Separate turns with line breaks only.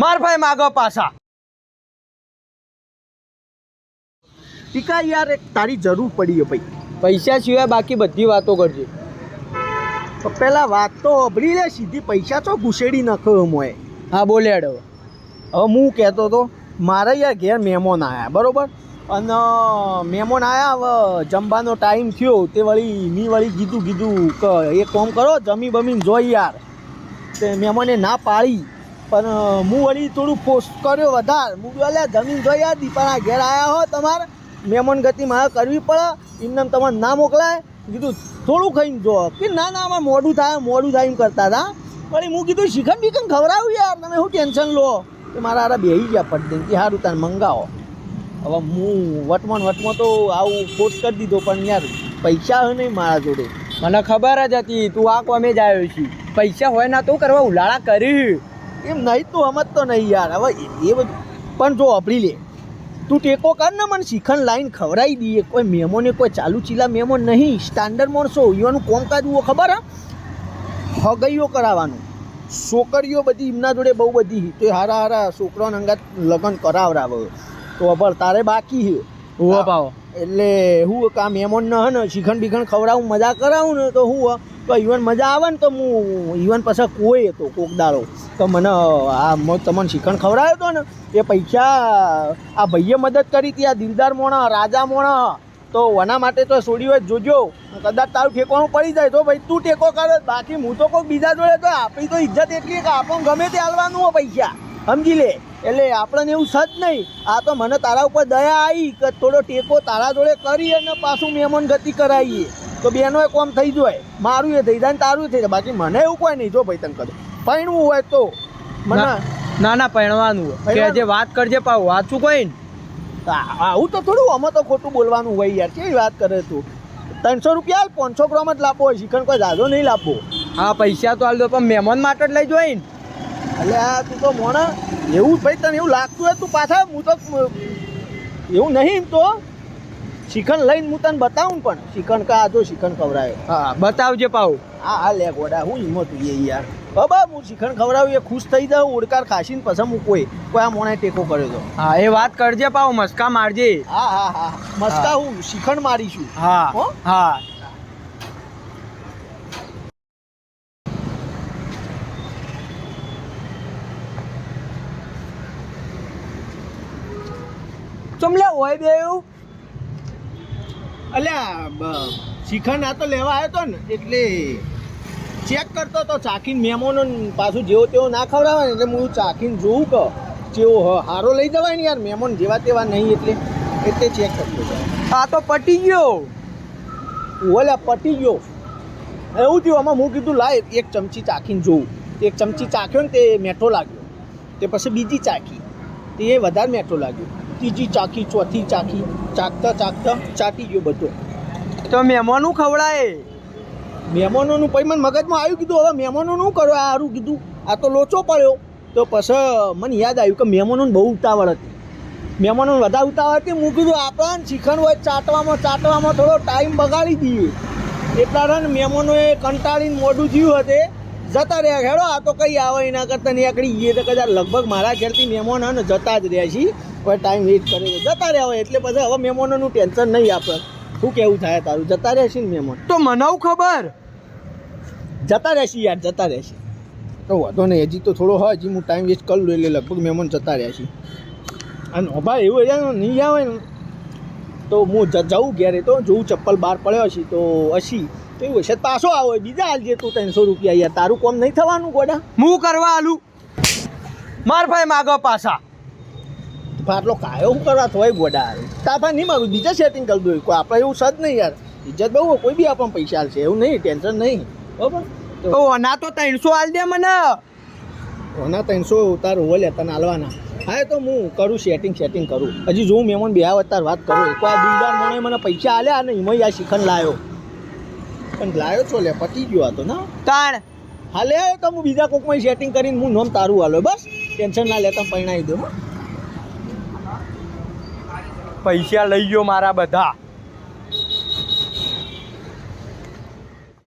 માર ભાઈ માગો પાછા.
ટીકા યાર એક તારી જરૂર પડી ભાઈ.
પૈસા સિવાય બાકી બધી વાતો કરજે.
તો પેલા વાત તો અભરી લે સીધી પૈસા તો ઘુસેડી નાખ્યો મોએ
હા બોલે
હવે હું કહેતો તો મારા યાર ઘેર મહેમાન આવ્યા બરોબર? અને મહેમાન આવ્યા હવે જમવાનો ટાઈમ થયો તે વળી મી વળી કીધું કીધું કે એક કામ કરો જમી બમીને જોઈ યાર. તે મહેમાને ના પાડી. પણ હું વળી થોડું પોસ્ટ કર્યો વધારે. હું અલ્યા, જમીન જોઈ યાર, દીપાના ઘેર આવ્યા હો તમારે. મહેમાન ગતિ મારે કરવી પડે. એમને તમારે ના મોકલાય. કીધું, થોડું ખાઈને જો. કે ના ના, આમાં મોડું થાય મોડું થાય એમ કરતા હતા. પણ હું કીધું, શિખંડ બીખંડ ખવડાવું યાર, તમે શું ટેન્શન લો? કે મારા આરા બેહી ગયા પડતી કે સારું તાર મંગાવો. હવે હું વટમાં ને વટમાં તો આવું પોસ્ટ કરી દીધો, પણ યાર, પૈસા હોય નહીં મારા જોડે.
મને ખબર જ હતી, તું આ કોમે જ આવ્યો છું? પૈસા હોય ના તો કરવા ઉલાળા કરી.
એમ નહીં તું સમજતો નહીં યાર. હવે એ બધું. પણ જો અભળી લે. તું ટેકો કર ને મને શિખંડ લાઈન ખવડાવી દઈએ કોઈ મેમોને કોઈ ચાલુ ચીલા મેમો નહીં. સ્ટાન્ડર્ડ માણસો યુવાનું કોમકાજ હુઓ ખબર હા? હગૈયો કરાવવાનું. છોકરીઓ બધી એમના જોડે બહુ બધી. તો હારા હારા છોકરાઓને અંગાત લગ્ન કરાવરાવે. તો અભર તારે બાકી છે
હુવો પાવો.
એટલે હું કામ મહેમાન ન હે ને શિખંડ બીખંડ ખવડાવું મજા કરાવું ને તો હું. તો ઈવન મજા આવે ને તો હું ઈવન પછી કોઈ હતો, કોક દાડો. તો મને, આ તમને શિખંડ ખવડાવ્યો હતો ને, એ પૈસા, આ ભાઈએ મદદ કરી હતી, આ દિલદાર મોણા, રાજા મોણા. તો વના માટે તો છોડી હોય જોજો. કદાચ તારું ઠેકવાનું પડી જાય તો ભાઈ, તું ટેકો કરે. બાકી હું તો કોઈ બીજા જોડે તો આપણી તો ઇજ્જત એટલી કે આપણને ગમે તે હાલવાનું હોય પૈસા. સમજી લે? એટલે આપણને એવું સજ નહીં. આ તો મને તારા ઉપર દયા આવી કે થોડો ટેકો તારા જોડે કરી અને પાછું મહેમાન ગતિ કરાવીએ તો બેનો એ કોમ થઈ જાય. મારું એ થઈ જાય ને તારું થઈ જાય. બાકી મને એવું કોઈ નહીં જો ભાઈ તને કદું પૈણવું હોય તો. મને
ના. ના પૈણવાનું હોય. કે? જે વાત કરજે પાવ વાંચું કોઈ
આવું તો થોડું અમે તો ખોટું બોલવાનું હોય યાર. કેવી વાત કરે તું? ત્રણસો રૂપિયા પાંચસો ગ્રામ જ લાપો. હોય શિખંડ કોઈ જાજો નહીં લાપો.
હા પૈસા તો હાલ દો પણ મહેમાન માટે જ લઈ જોઈ ને
એટલે આ તું તો મોણા. એવું ભાઈ તને એવું લાગતું હોય તું પાછા હું તો એવું નહીં તો. શિખંડ લઈને હું તને બતાવું પણ. શિખંડ કા જો શિખંડ ખવડાવે
હા બતાવજે પાવ
હા હા લે ગોડા હું હિંમત એ યાર. બાબા હું શિખંડ ખવડાવું એ ખુશ થઈ જાઉં ઓડકાર ખાસીને પછી હું કોઈ આ મોણે ટેકો કર્યો તો.
હા એ વાત કરજે પાઉ મસ્કા મારજે.
હા હા હા. મસ્કા હું. શિખંડ મારીશું.
હા
હા?
ચમલે ઓય બેવ
અલ્યા શિખંડ આ તો લેવા આવ્યો તો ને, એટલે ચેક કરતો તો ચાખીને મહેમાનો પાછું જેવો તેવો ના ખવડાવે ને, એટલે હું ચાખીને જોઉં કે જેવો હારો લઈ જવાય ને યાર, મહેમાન જેવા તેવા નહીં, એટલે એટલે ચેક કરતો
આ તો પટી ગયો.
ઓલા, પટી ગયો. એવું થયું, આમાં હું કીધું, લાય, એક ચમચી ચાખીને જોઉં. એક ચમચી ચાખ્યો ને, તે મેઠો લાગ્યો. તે પછી બીજી ચાખી. તે એ વધારે મેઠો લાગ્યો. ત્રીજી ચાખી ચોથી ચાખી ચાકતા ચાકતા ચાટી ગયો બધો.
તો મહેમાનું ખવડાય
મહેમાનોનું પછી મને મગજમાં આવ્યું કીધું હવે મહેમાનોનું શું કરો. આ સારું કીધું. આ તો લોચો પડ્યો. તો પછી મને યાદ આવ્યું કે મહેમાનોને બહુ ઉતાવળ હતી. મહેમાનોને વધારે ઉતાવળ હતી. હું કીધું આપણને શિખંડ હોય ચાટવામાં ચાટવામાં થોડો ટાઈમ બગાડી દઈએ. એટલા મહેમાનોએ કંટાળીને મોઢું જીવ્યું હતે. જતા રહ્યા હેડો આ તો કઈ આવે એના કરતાં આકડી ગઈએ તો કદાચ લગભગ મારા ઘેરથી મહેમાન ને જતા જ રહ્યા છીએ. કોઈ ટાઈમ વેસ્ટ કરે છે. જતા રહ્યા હોય એટલે પછી હવે મહેમાનોનું ટેન્શન નહીં આપણે શું કેવું થાય તારું? જતા રહેશે ને મહેમાન?
તો મને ખબર?
જતા રહેશે યાર જતા રહેશે તો વાંધો નહીં. હજી તો થોડો હોય હજી હું ટાઈમ વેસ્ટ કરું એટલે લગભગ મહેમાન જતા રહ્યા છીએ. અને ભાઈ એવું નહીં આવે ને? તો હું જઉં ઘેરે તો જોઉં ચપ્પલ બહાર પડ્યો છે તો હશી તો એવું હશે. પાછો આવો બીજા હાલજે તું ત્રણસો રૂપિયા યાર. તારું કોમ નહીં થવાનું ગોડા?
હું કરવા આલું? માર ભાઈ માગો પાછા.
આટલો કાયો હું કરવા થોય ગોડા? તાપા નહીં મારું બીજા સેટિંગ કરી દઉં. કોઈ આપણે એવું સદ નહીં યાર. ઇજ્જત બહુ કોઈ બી આપણને પૈસા આલશે એવું નહીં ટેન્શન નહીં. બરાબર?
તો ના તો ત્રણસો આલ દે મને.
ઓના ત્રણસો તાર ઓલે તને હાલવાના. હા એ તો હું કરું સેટિંગ સેટિંગ કરું. હજી જોઉં મહેમાન બે તાર વાત કરું. એક વાર દિલદાર મને મને પૈસા આલ્યા અને એમાં આ શિખન લાવ્યો પણ લાવ્યો છો લે પતી ગયો આ તો ના?
તાણ.
હાલે તો હું બીજા કોકમાં સેટિંગ કરીને હું નોમ તારું હાલો બસ. ટેન્શન ના લેતા પરણાવી દઉં હો.
પૈસા લઈ ગયો મારા બધા.